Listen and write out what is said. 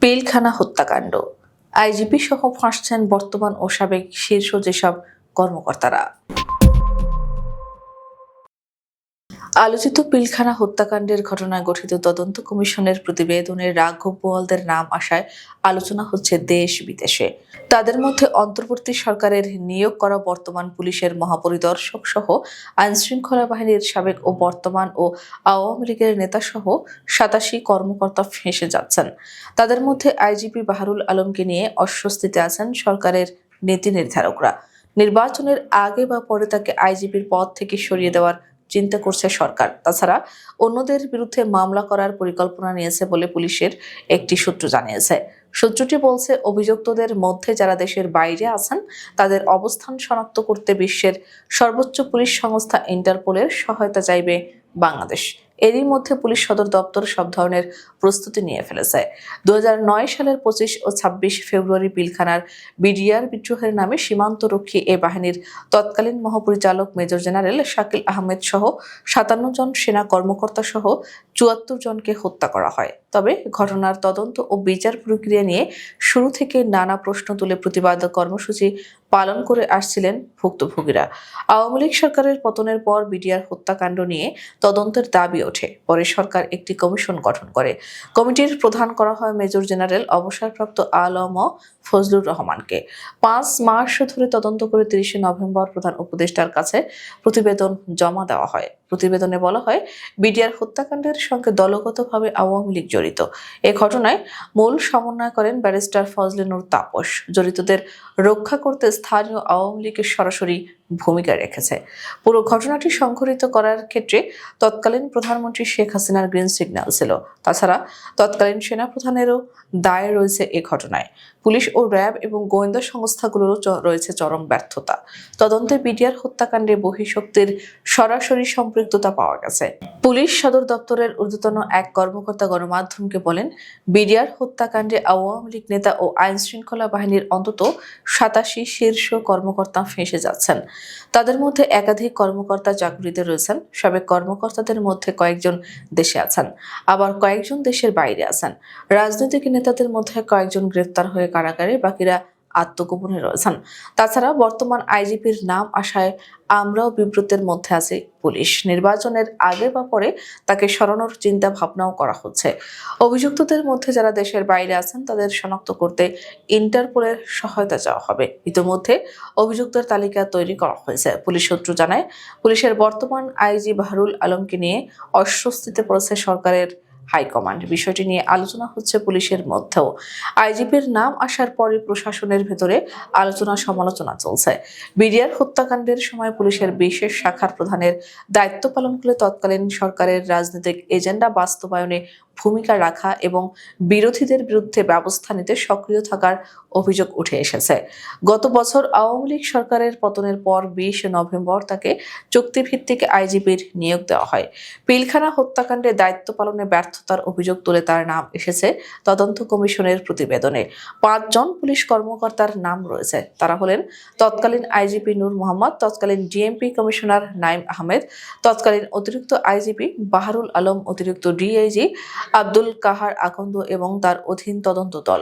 পিলখানা হত্যাকাণ্ড। আইজিপি সহ ফাঁসছেন বর্তমান ও সাবেক শীর্ষ যেসব কর্মকর্তারা। আলোচিত পিলখানা হত্যাকাণ্ডের ঘটনায় গঠিত তদন্ত কমিশনের প্রতিবেদনের রাঘব বোয়ালদের নাম আসায় আলোচনা হচ্ছে দেশ বিদেশে। তাদের মধ্যে অন্তর্বর্তী সরকারের নিয়োগ করা বর্তমান পুলিশের মহাপরিদর্শক সহ আইন শৃঙ্খলা বাহিনীর সাবেক ও বর্তমান ও আওয়ামী লীগের নেতা সহ সাতাশি কর্মকর্তা ফেঁসে যাচ্ছেন। তাদের মধ্যে আইজিপি বাহারুল আলমকে নিয়ে অস্বস্তিতে আছেন সরকারের নীতি নির্ধারকরা। নির্বাচনের আগে বা পরে তাকে আইজিপির পদ থেকে সরিয়ে দেওয়ার চিন্তা করছে সরকার। তাছাড়া অন্যদের বিরুদ্ধে মামলা করার পরিকল্পনা নিয়েছে বলে পুলিশের একটি সূত্র জানিয়েছে। সূত্রটি বলছে, অভিযুক্তদের মধ্যে যারা দেশের বাইরে আছেন, তাদের অবস্থান শনাক্ত করতে বিশ্বের সর্বোচ্চ পুলিশ সংস্থা ইন্টারপোলের সহায়তা চাইবে বাংলাদেশ। এরই মধ্যে পুলিশ সদর দপ্তর সব ধরনের প্রস্তুতি নিয়ে ফেলেছে। দু হাজার নয় সালের পঁচিশ ও ছাব্বিশ ফেব্রুয়ারি পিলখানার বিডিআর বিদ্রোহের নামে সীমান্তরক্ষী এ বাহিনীর তৎকালীন মহাপরিচালক মেজর জেনারেল শাকিল আহমেদ সহ সাতান্ন জন সেনা কর্মকর্তা সহ চুয়াত্তর জনকে হত্যা করা হয়। তবে ঘটনার তদন্ত ও বিচার প্রক্রিয়া নিয়ে শুরু থেকে নানা প্রশ্ন তুলে প্রতিবাদ কর্মসূচি পালন করে আসছিলেন ভুক্তভোগীরা। আওয়ামী লীগ সরকারের পতনের পর বিডিআর হত্যাকাণ্ড নিয়ে তদন্তের দাবি ওঠে। পরে সরকার একটি কমিশন গঠন করে। কমিটির প্রধান করা হয় মেজর জেনারেল অবসরপ্রাপ্ত আলম ফজলুর রহমানকে। পাঁচ মাস ধরে তদন্ত করে তিরিশে নভেম্বর প্রধান উপদেষ্টার কাছে প্রতিবেদন জমা দেওয়া হয়। প্রতিবেদনে বলা হয়, বিডিআর হত্যাকাণ্ডের সঙ্গে দলগতভাবে আওয়ামী লীগ জড়িত। এ ঘটনায় মূল সমন্বয় করেন ব্যারিস্টার ফজলে নূর তাপস। জড়িতদের রক্ষা করতে স্থানীয় আওয়ামী লীগের সরাসরি ভূমিকা রেখেছে। পুরো ঘটনাটি সংঘটিত করার ক্ষেত্রে তৎকালীন প্রধানমন্ত্রী শেখ হাসিনার গ্রিন সিগন্যাল ছিল। তাছাড়া তৎকালীন সেনাপ্রধানেরও দায় রয়েছে এ ঘটনায়। পুলিশ ও র্যাব এবং গোয়েন্দা সংস্থাগুলোরও রয়েছে চরম ব্যর্থতা। তদন্তে বিডিআর হত্যাকাণ্ডে বহিঃশক্তির সরাসরি সম্পৃক্ততা পাওয়া গেছে। পুলিশ সদর দপ্তরের ঊর্ধ্বতন এক কর্মকর্তা গণমাধ্যমকে বলেন, বিডিআর হত্যাকাণ্ডে আওয়ামী লীগ নেতা ও আইন শৃঙ্খলা বাহিনীর অন্তত সাতাশি শীর্ষ কর্মকর্তা ফেঁসে যাচ্ছেন। তাদের মধ্যে একাধিক কর্মকর্তা চাকরিতে রয়েছেন সাবেক কর্মকর্তাদের মধ্যে কয়েকজন দেশে আছেন, আবার কয়েকজন দেশের বাইরে আছেন। রাজনৈতিক নেতাদের মধ্যে কয়েকজন গ্রেফতার হয়ে কারাগারে বাকিরা আত্মগোপনে রয়েছেন। তাছাড়া বর্তমান আইজিপির নাম আসায় আমরাও বিব্রতের মধ্যে আছি পুলিশ। নির্বাচনের আগে বা পরে তাকে সরানোর চিন্তা ভাবনাও করা হচ্ছে। অভিযুক্তদের মধ্যে যারা দেশের বাইরে আছেন, তাদের শনাক্ত করতে ইন্টারপোলের সহায়তা চাওয়া হবে। ইতিমধ্যে অভিযুক্তের তালিকা তৈরি করা হয়েছে। পুলিশ সূত্র জানায়, পুলিশের বর্তমান আইজি বাহরুল আলমকে নিয়ে অস্বস্তিতে পড়েছে সরকারের হাইকমান্ড বিষয়টি নিয়ে আলোচনা হচ্ছে পুলিশের মধ্যেও। আইজিপির নাম আসার পরে প্রশাসনের ভেতরে আলোচনা সমালোচনা চলছে। বিডিআর হত্যাকাণ্ডের সময় পুলিশের বিশেষ শাখার প্রধানের দায়িত্ব পালন করে তৎকালীন সরকারের রাজনৈতিক এজেন্ডা বাস্তবায়নে ভূমিকা রাখা এবং বিরোধীদের বিরুদ্ধে ব্যবস্থা নিতে সক্রিয় থাকার অভিযোগ উঠে এসেছে। গত বছর আওয়ামী লীগ সরকারের পতনের পর বিশ নভেম্বর তাকে চুক্তিভিত্তিক আইজিপির নিয়োগ দেওয়া হয়। পিলখানা হত্যাকাণ্ডে দায়িত্ব পালনে ব্যর্থতার অভিযোগ তুলে তার নাম এসেছে তদন্ত কমিশনের প্রতিবেদনে। পাঁচজন পুলিশ কর্মকর্তার নাম রয়েছে। তারা হলেন তৎকালীন আইজিপি নূর মোহাম্মদ, তৎকালীন ডিএমপি কমিশনার নাইম আহমেদ, তৎকালীন অতিরিক্ত আইজিপি বাহারুল আলম, অতিরিক্ত ডিআইজি আব্দুল কাহার আকন্দ এবং তার অধীন তদন্ত দল